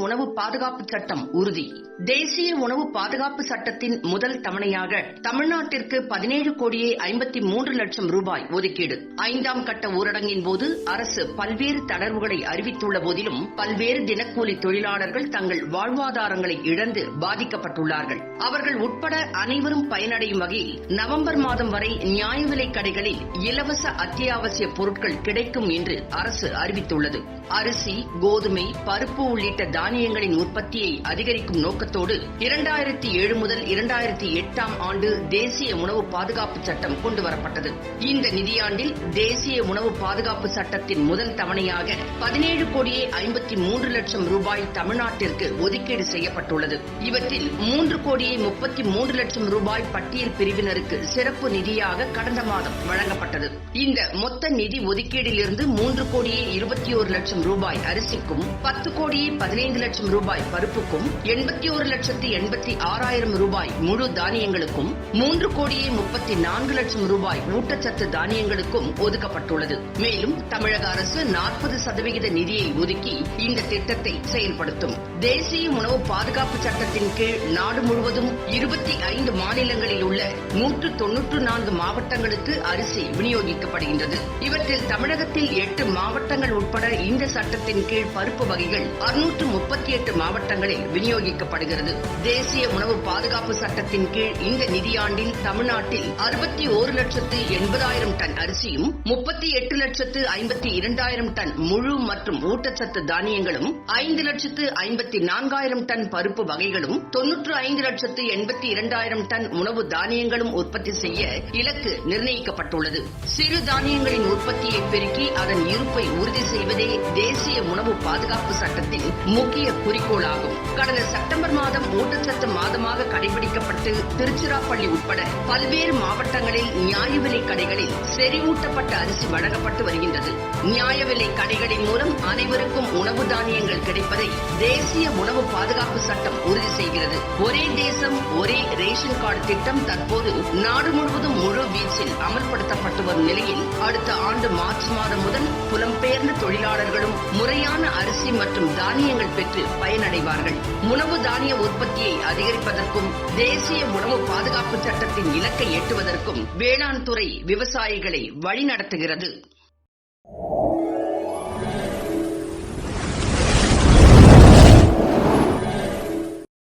உணவு பாதுகாப்பு சட்டம் உறுதி. தேசிய உணவு பாதுகாப்பு சட்டத்தின் முதல் தவணையாக தமிழ்நாட்டிற்கு பதினேழு கோடியே ஐம்பத்தி மூன்று லட்சம் ரூபாய் ஒதுக்கீடு. ஐந்தாம் கட்ட ஊரடங்கின் போது அரசு பல்வேறு தளர்வுகளை அறிவித்துள்ள போதிலும் பல்வேறு தினக்கூலி தொழிலாளர்கள் தங்கள் வாழ்வாதாரங்களை இழந்து பாதிக்கப்பட்டுள்ளார்கள். அவர்கள் உட்பட அனைவரும் பயனடையும் வகையில் நவம்பர் மாதம் வரை நியாய விலைக் கடைகளில் இலவச அத்தியாவசிய பொருட்கள் கிடைக்கும் என்று அரசு அறிவித்துள்ளது. அரிசி கோதுமை பருப்பு உள்ளிட்ட தானியங்களின் உற்பத்தியை அதிகரிக்கும் நோக்கத்தோடு இரண்டாயிரத்தி ஏழு முதல் இரண்டாயிரத்தி எட்டாம் ஆண்டு தேசிய உணவு பாதுகாப்பு சட்டம் கொண்டுவரப்பட்டது இந்த நிதியாண்டில் தேசிய உணவு பாதுகாப்பு சட்டத்தின் முதல் தவணையாக பதினேழு கோடியே ஐம்பத்தி மூன்று லட்சம் ரூபாய் தமிழ்நாட்டிற்கு ஒதுக்கீடு செய்யப்பட்டுள்ளது. இவற்றில் மூன்று கோடியே முப்பத்தி மூன்று லட்சம் ரூபாய் பட்டியல் பிரிவினருக்கு சிறப்பு நிதியாக கடந்த மாதம் வழங்கப்பட்டது. இந்த மொத்த நிதி ஒதுக்கீடிலிருந்து மூன்று கோடியே இருபத்தி ஒரு லட்சம் ரூபாய் அரிசிக்கும் பத்து கோடியே பதினைந்து லட்சம் ரூபாய் பருப்புக்கும் எண்பத்தி ஒரு பதினோரு லட்சத்தி எண்பத்தி ஆறாயிரம் ரூபாய் முழு தானியங்களுக்கும் மூன்று கோடியே முப்பத்தி நான்கு லட்சம் ரூபாய் ஊட்டச்சத்து தானியங்களுக்கும் ஒதுக்கப்பட்டுள்ளது. மேலும் தமிழக அரசு நாற்பது சதவிகித நிதியை ஒதுக்கி இந்த திட்டத்தை செயல்படுத்தும். தேசிய உணவு பாதுகாப்பு சட்டத்தின் கீழ் நாடு முழுவதும் இருபத்தி ஐந்து மாநிலங்களில் உள்ள நூற்று தொன்னூற்று நான்கு மாவட்டங்களுக்கு அரிசி விநியோகிக்கப்படுகின்றது. இவற்றில் தமிழகத்தில் எட்டு மாவட்டங்கள் உட்பட இந்த சட்டத்தின் கீழ் பருப்பு வகைகள் அறுநூற்று முப்பத்தி எட்டு மாவட்டங்களில் விநியோகிக்கப்படுகிறது வருகிறது. தேசிய உணவு பாதுகாப்பு சட்டத்தின் கீழ் இந்த நிதியாண்டில் தமிழ்நாட்டில் அறுபத்தி ஒரு லட்சத்து எண்பதாயிரம் டன் அரிசியும் முப்பத்தி எட்டு லட்சத்து ஐம்பத்தி இரண்டாயிரம் டன் முழு மற்றும் ஊட்டச்சத்து தானியங்களும் ஐந்து லட்சத்து ஐம்பத்தி நான்காயிரம் டன் பருப்பு வகைகளும் தொன்னூற்று ஐந்து லட்சத்து எண்பத்தி இரண்டாயிரம் டன் உணவு தானியங்களும் உற்பத்தி செய்ய இலக்கு நிர்ணயிக்கப்பட்டுள்ளது. சிறு தானியங்களின் உற்பத்தியை பெருக்கி அதன் இருப்பை உறுதி செய்வதே தேசிய உணவு பாதுகாப்பு சட்டத்தின் முக்கிய குறிக்கோளாகும். கடந்த செப்டம்பர் டிசம்பர் மாதம் ஊட்டச்சத்து மாதமாக கடைபிடிக்கப்பட்டு திருச்சிராப்பள்ளி உட்பட பல்வேறு மாவட்டங்களில் நியாய விலை கடைகளில் செறிவூட்டப்பட்ட அரிசி வழங்கப்பட்டு வருகின்றது. நியாய விலை கடைகளின் மூலம் அனைவருக்கும் உணவு தானியங்கள் கிடைப்பதை தேசிய உணவு பாதுகாப்பு சட்டம் உறுதி செய்கிறது. ஒரே தேசம் ஒரே ரேஷன் கார்டு திட்டம் தற்போது நாடு முழுவதும் முழு வீச்சில் அமல்படுத்தப்பட்டு வரும் நிலையில் அடுத்த ஆண்டு மார்ச் மாதம் முதல் புலம்பெயர்ந்த தொழிலாளர்களும் முறையான அரிசி மற்றும் தானியங்கள் பெற்று பயனடைவார்கள். உணவு தானிய உற்பத்தியை அதிகரிப்பதற்கும் தேசிய உணவு பாதுகாப்பு சட்டத்தின் இலக்கை எட்டுவதற்கும் வேளாண் துறை விவசாயிகளை வழிநடத்துகிறது.